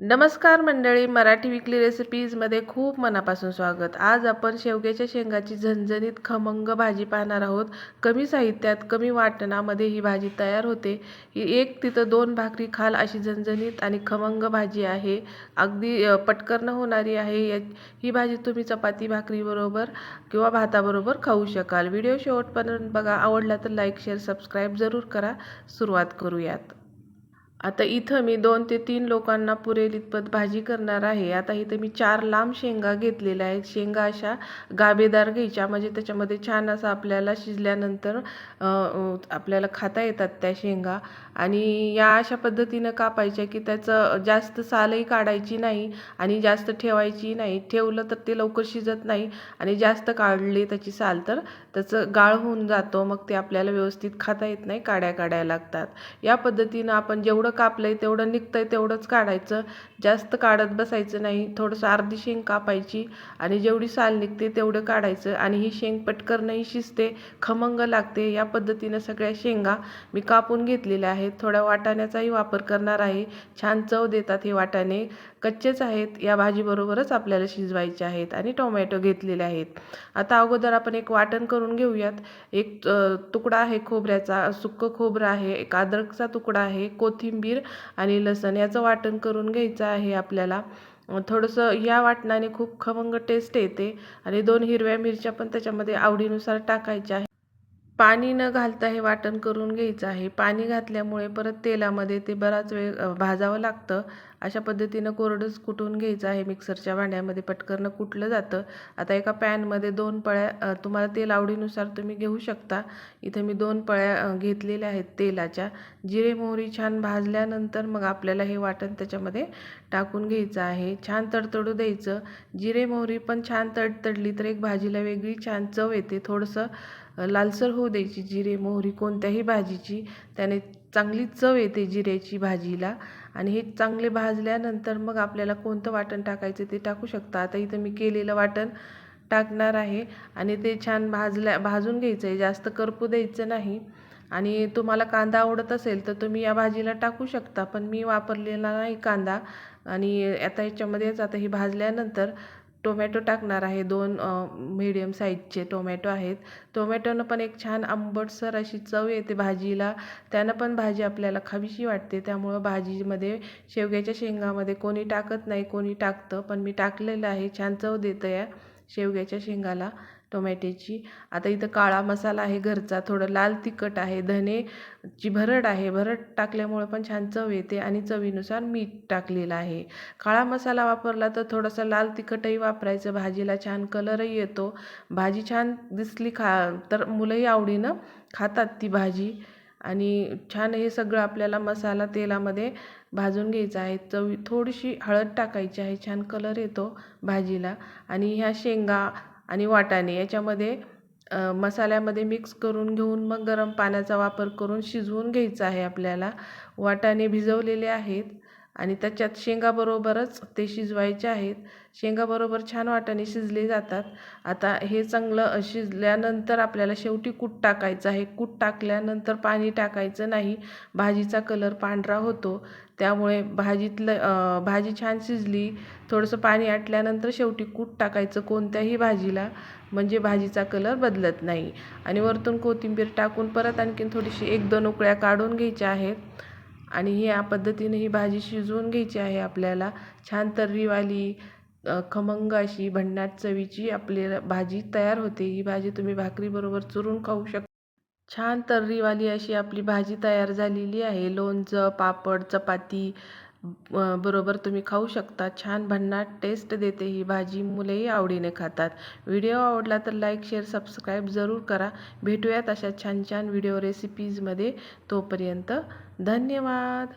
नमस्कार मंडळी मराठी विकली रेसिपीजमध्ये खूप मनापासून स्वागत. आज आपण शेवग्याच्या शेंगाची झणझणीत खमंग भाजी पाहणार आहोत. कमी साहित्यात कमी वाटणामध्ये ही भाजी तयार होते. ही एक तिथं दोन भाकरी खाल अशी झणझणीत आणि खमंग भाजी आहे. अगदी पटकन होणारी आहे. या ही भाजी तुम्ही चपाती भाकरीबरोबर किंवा भाताबरोबर खाऊ शकाल. व्हिडिओ शेवटपर्यंत बघा. आवडला तर लाईक शेअर सबस्क्राईब जरूर करा. सुरुवात करूयात. आता इथं मी दोन ते तीन लोकांना पुरेल इतपत भाजी करणार आहे. आता इथं मी चार लांब शेंगा घेतलेल्या आहेत. शेंगा अशा गाबेदार घ्यायच्या. म्हणजे त्याच्यामध्ये छान असं आपल्याला शिजल्यानंतर आपल्याला खाता येतात त्या शेंगा. आणि या अशा पद्धतीनं कापायच्या की त्याचं जास्त सालही काढायची नाही आणि जास्त ठेवायची नाही. ठेवलं तर ते लवकर शिजत नाही आणि जास्त काढली त्याची साल तर त्याचं गाळ होऊन जातो. मग ते आपल्याला व्यवस्थित खाता येत नाही. काड्या काढायला लागतात. या पद्धतीनं आपण जेवढं कापलंय तेवढं निघतंय तेवढंच काढायचं. जास्त काढत बसायचं नाही थोडंसं अर्धी शेंग कापायची आणि जेवढी साल निघते तेवढं काढायचं आणि ही शेंग पटकरनही शिजते खमंग लागते. या पद्धतीनं सगळ्या शेंगा मी कापून घेतलेल्या आहेत. थोड्या वाटाण्याचाही वापर करणार आहे. छान चव देतात हे वाटाणे. कच्चेच आहेत. या भाजीबरोबरच आपल्याला शिजवायचे आहेत आणि टोमॅटो घेतलेले आहेत. आता अगोदर आपण एक वाटण करून घेऊयात. एक तुकडा आहे खोबऱ्याचा सुक्कं खोबरं आहे एक अद्रकचा तुकडा आहे कोथिंबीर आणि लसण याचं वाटण करून घ्यायचं आहे आपल्याला. थोडंसं या वाटणाने खूप खमंग टेस्ट येते आणि दोन हिरव्या मिरच्या पण त्याच्यामध्ये आवडीनुसार टाकायच्या आहे पाणी न घालता हे वाटण करून घ्यायचं आहे. पाणी घातल्यामुळे परत तेलामध्ये ते बराच वेळ भाजावं लागतं. अशा पद्धतीनं कोरडंच कुटून घ्यायचं आहे मिक्सरच्या भांड्यामध्ये? पटकरनं कुटलं जातं? आता एका पॅनमध्ये दोन पळ्या तुम्हाला तेल आवडीनुसार तुम्ही घेऊ शकता. इथं मी दोन पळ्या घेतलेल्या आहेत तेलाच्या. जिरे मोहरी छान भाजल्यानंतर मग आपल्याला हे वाटण त्याच्यामध्ये टाकून घ्यायचं आहे. छान तडतडू द्यायचं. जिरे मोहरी पण छान तडतडली तर एक भाजीला वेगळी छान चव येते. थोडंसं लालसर होऊ द्यायची जिरे मोहरी कोणत्याही भाजीची. त्याने चांगली चव येते जिऱ्याची भाजीला आणि हे चांगले भाजल्यानंतर मग आपल्याला कोणतं वाटण टाकायचं ते टाकू शकता. आता इथं मी केलेलं वाटण टाकणार आहे आणि ते छान भाजल्या भाजून घ्यायचं आहे जास्त करपू द्यायचं नाही. आणि तुम्हाला कांदा आवडत असेल तर तुम्ही या भाजीला टाकू शकता. पण मी वापरलेला नाही कांदा आणि आता याच्यामध्येच आता ही भाजल्यानंतर टोमॅटो टाकणार आहे. दोन मिडियम साईजचे टोमॅटो आहेत. टोमॅटोनं पण एक छान आंबटसर अशी चव येते भाजीला. त्यानं पण भाजी आपल्याला खावीशी वाटते. त्यामुळं भाजीमध्ये शेवग्याच्या शेंगामध्ये कोणी टाकत नाही कोणी टाकतं. पण मी टाकलेलं आहे. छान चव देतं या शेवग्याच्या शेंगाला. टोमॅटोची. आता इथं काळा मसाला आहे घरचा थोडं लाल तिखट आहे धनेची भरड आहे. भरड टाकल्यामुळं पण छान चव येते आणि चवीनुसार मीठ टाकलेलं आहे. काळा मसाला वापरला तर थोडंसं लाल तिखटही वापरायचं भाजीला छान कलरही येतो. भाजी छान दिसली खा तर मुलंही आवडीनं खातात ती भाजी. आणि छान हे सगळं आपल्याला मसाला तेलामध्ये भाजून घ्यायचा आहे. चवी थोडीशी हळद टाकायची आहे छान कलर येतो भाजीला. आणि ह्या शेंगा आणि वाटाणे याच्यामध्ये मसाल्यामध्ये मिक्स करून घेऊन मग गरम पाण्याचा वापर करून शिजवून घ्यायचं आहे आपल्याला. वाटाणे भिजवलेले आहेत. आणि त्याच्यात शेंगाबरोबरच ते शिजवायचे आहेत. शेंगाबरोबर छान वाटाणे शिजले जातात. आता हे चांगलं शिजल्यानंतर आपल्याला शेवटी कूट टाकायचं आहे. कूट टाकल्यानंतर पाणी टाकायचं नाही. भाजीचा कलर पांढरा होतो. त्यामुळे भाजीतलं भाजी छान शिजली. थोडंसं पाणी आटल्यानंतर शेवटी कूट टाकायचं कोणत्याही भाजीला. म्हणजे भाजीचा कलर बदलत नाही. आणि वरतून कोथिंबीर टाकून परत आणखीन थोडीशी एक दोन उकळ्या काढून घ्यायच्या आहेत. आणि या पद्धतीने ही भाजी शिजवून घ्यायची आहे आपल्याला. छान तर्रीवाली खमंग अशी भन्नाट चवीची आपल्याला भाजी तयार होते. ही भाजी तुम्ही भाकरीबरोबर चुरून खाऊ शकता छान तर्रीवाली अशी आपली भाजी तयार झालेली आहे. लोणचं पापड चपाती बरोबर तुम्ही खाऊ शकता. छान भन्नाट टेस्ट देते ही भाजी. मुलेही आवडीने खातात. व्हिडिओ आवडला तर लाईक शेअर सबस्क्राईब जरूर करा. भेटूयात अशा छान छान व्हिडिओ रेसिपीजमध्ये तोपर्यंत. धन्यवाद.